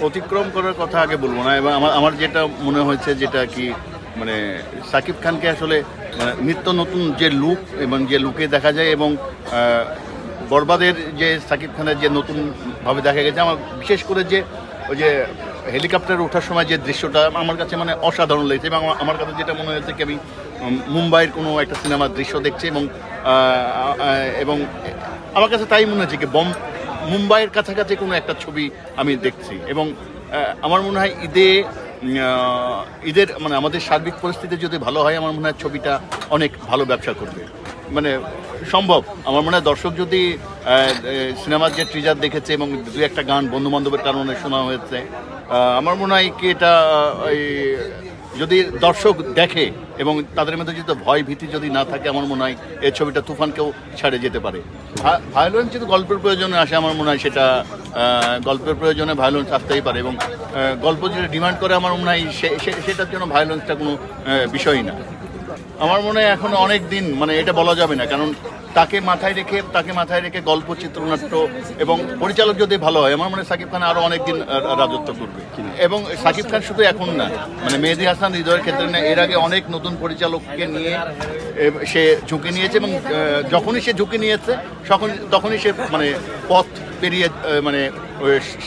অতিক্রম করার কথা আগে বলব না এবং আমার আমার যেটা মনে হয়েছে যেটা কি মানে সাকিব খানকে আসলে মানে নিত্য নতুন যে লুক এবং যে লুকে দেখা যায় এবং বরবাদের যে সাকিব খানের যে নতুনভাবে দেখা গেছে, আমার বিশেষ করে যে ওই যে হেলিকপ্টারে ওঠার সময় যে দৃশ্যটা আমার কাছে মানে অসাধারণ লেগেছে এবং আমার- কাছে যেটা মনে হয়েছে কি, আমি মুম্বাইয়ের কোনো একটা সিনেমার দৃশ্য দেখছি এবং এবং আমার কাছে তাই মনে হচ্ছে কি, বম মুম্বাইয়ের কাছাকাছি কোনো একটা ছবি আমি দেখছি। এবং আমার মনে হয় ঈদে ঈদের মানে আমাদের সার্বিক পরিস্থিতি যদি ভালো হয়, আমার মনে হয় ছবিটা অনেক ভালো ব্যবসা করবে। মানে সম্ভব। আমার মনে হয় দর্শক যদি সিনেমার যে ট্রিজার দেখেছে এবং দু একটা গান বন্ধু বান্ধবের কারণে শোনা হয়েছে আমার মনে হয় কি এটা যদি দর্শক দেখে এবং তাদের মধ্যে যদি ভয় ভীতি যদি না থাকে, আমার মনে হয় এই ছবিটা তুফানকেও ছাড়ে যেতে পারে। ভায়োলেন্স যদি গল্পের প্রয়োজনে আসে, আমার মনে হয় সেটা গল্পের প্রয়োজনে ভায়োলেন্স আসতেই পারে এবং গল্প যেটা ডিমান্ড করে, আমার মনে হয় সেটার জন্য ভায়োলেন্সটা কোনো বিষয়ই না। আমার মনে হয় এখন অনেক দিন মানে এটা বলা যাবে না, কারণ তাকে মাথায় রেখে, তাকে মাথায় রেখে গল্প, চিত্রনাট্য এবং পরিচালক যদি ভালো হয়, আমার মনে হয় সাকিব খান আরও অনেক দিন রাজত্ব করবে। এবং সাকিব খান শুধু এখন না মানে মেহেদি হাসান হৃদয়ের ক্ষেত্রে না, এর আগে অনেক নতুন পরিচালককে নিয়ে সে ঝুঁকি নিয়েছে এবং যখনই সে ঝুঁকি নিয়েছে তখন তখনই সে মানে পথ পেরিয়ে মানে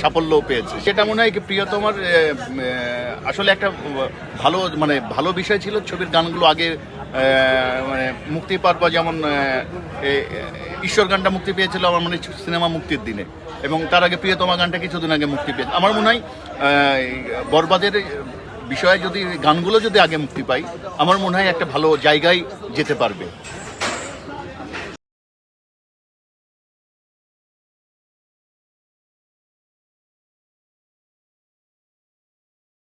সাফল্য পেয়েছে। সেটা মনে হয় প্রিয়তমার আসলে একটা ভালো মানে ভালো বিষয় ছিল, ছবির গানগুলো আগে মানে মুক্তি পাওয়ার পর যেমন ঈশ্বর গানটা মুক্তি পেয়েছিল আমার মানে সিনেমা মুক্তির দিনে। এবং তার আগে প্রিয়তমা গানটা কিছুদিন আগে মুক্তি পেয়েছে। আমার মনে হয় বরবাদের বিষয়ে যদি, গানগুলো যদি আগে মুক্তি পাই, আমার মনে হয় একটা ভালো জায়গায় যেতে পারবে।